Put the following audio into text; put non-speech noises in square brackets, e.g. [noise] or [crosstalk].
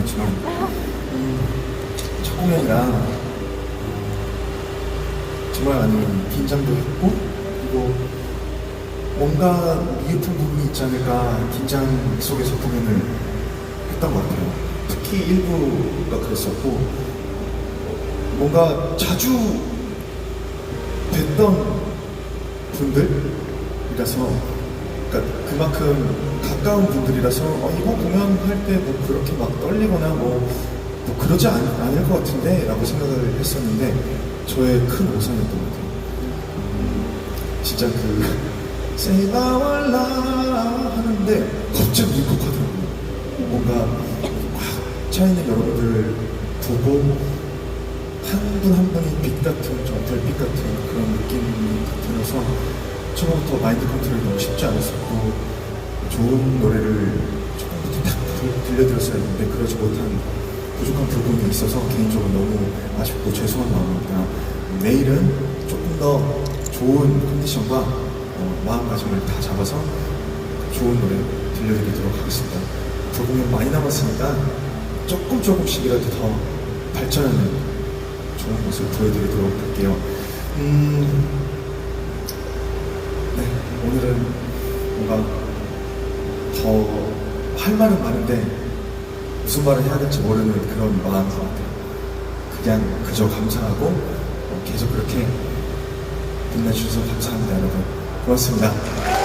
공연이었지만 음, 첫 공연이라 어, 정말 많이 긴장도 했고 그리고 뭔가 미흡한 부분이 있지 않을까 긴장 속에서 공연을 했던 것 같아요. 특히 일부가 그랬었고 뭔가 자주 뵀던 분들이라서 그러니까 그만큼 가까운 분들이라서 어, 이거 공연할 때 뭐 그렇게 막 떨리거나 뭐, 뭐 그러지 않, 않을 것 같은데? 라고 생각을 했었는데 저의 큰 오산이었던 것 같아요. 음, 진짜 그 [laughs] 세바왈라 하는데 갑자기 울컥하더라고요. 뭔가 꽉 차있는 여러분들을 보고 한 분한 분이 빛 같은 좀 별빛 같은 처음부터 마인드 컨트롤이 너무 쉽지 않았었고 좋은 노래를 처음부터 딱 들- 들려드렸어야 했는데 그러지 못한 부족한 부분이 있어서 개인적으로 너무 아쉽고 죄송한 마음입니다. 내일은 조금 더 좋은 컨디션과 어, 마음가짐을 다 잡아서 좋은 노래 들려드리도록 하겠습니다. 앞으로 공연 많이 남았으니까 조금 조금씩이라도 더 발전하는 좋은 모습 보여드리도록 할게요. 음, 네, 오늘은 뭔가 더 할 말은 많은데 무슨 말을 해야 될지 모르는 그런 마음인 것 같아요. 그냥 그저 감사하고 어, 계속 그렇게 빛내주셔서 감사합니다, 여러분. 고맙습니다.